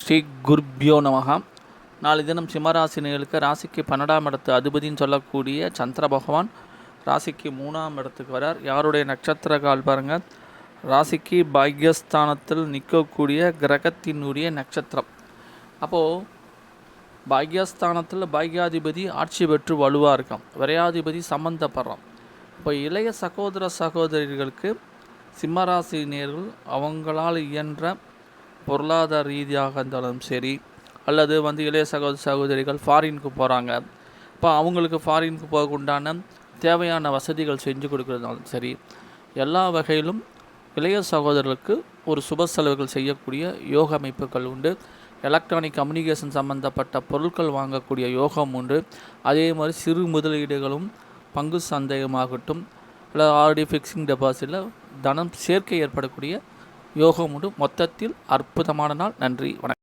ஸ்ரீ குர்பியோ நமகா நாளை தினம் சிம்மராசினிகளுக்கு ராசிக்கு பன்னெண்டாம் இடத்து அதிபதின்னு சொல்லக்கூடிய சந்திர பகவான் ராசிக்கு மூணாம் இடத்துக்கு வரார். யாருடைய நட்சத்திர கால் பாருங்கள் ராசிக்கு பாக்யஸ்தானத்தில் நிற்கக்கூடிய கிரகத்தினுடைய நட்சத்திரம். அப்போது பாக்யஸ்தானத்தில் பாக்யாதிபதி ஆட்சி பெற்று வலுவாக இருக்கான் விரையாதிபதி சம்மந்தப்படுறான் இப்போ இளைய சகோதர சகோதரிகளுக்கு சிம்மராசினியர்கள் அவங்களால் இயன்ற பொருளாதார ரீதியாக இருந்தாலும் சரி அல்லது வந்து இளைய சகோதர சகோதரிகள் ஃபாரினுக்கு போகிறாங்க இப்போ அவங்களுக்கு ஃபாரினுக்கு போக உண்டான தேவையான வசதிகள் செஞ்சு கொடுக்குறதாலும் சரி எல்லா வகையிலும் இளைய சகோதரர்களுக்கு ஒரு சுப செலவுகள் செய்யக்கூடிய யோக அமைப்புகள் உண்டு. எலக்ட்ரானிக் கம்யூனிகேஷன் சம்மந்தப்பட்ட பொருட்கள் வாங்கக்கூடிய யோகம் உண்டு. அதே மாதிரி சிறு முதலீடுகளும் பங்கு சந்தேகமாகட்டும் இல்லை ஆல்ரெடி ஃபிக்ஸிங் டெபாசிட்டில் தனம் சேர்க்கை ஏற்படக்கூடிய யோகம் உண்டு மொத்தத்தில் அற்புதமான நாள். நன்றி. வணக்கம்.